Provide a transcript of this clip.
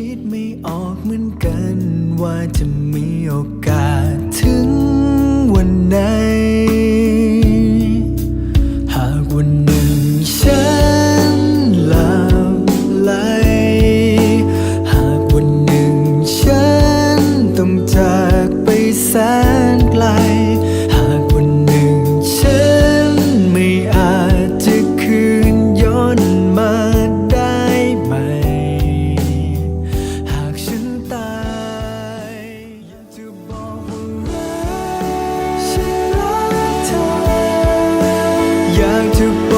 คิดไม่ออกเหมือนกัน ว่าจะมีโอกาสถึงวันไหน หากวันหนึ่งฉันหลับไหล หากวันหนึ่งฉันต้องจากไปแสนไกล You.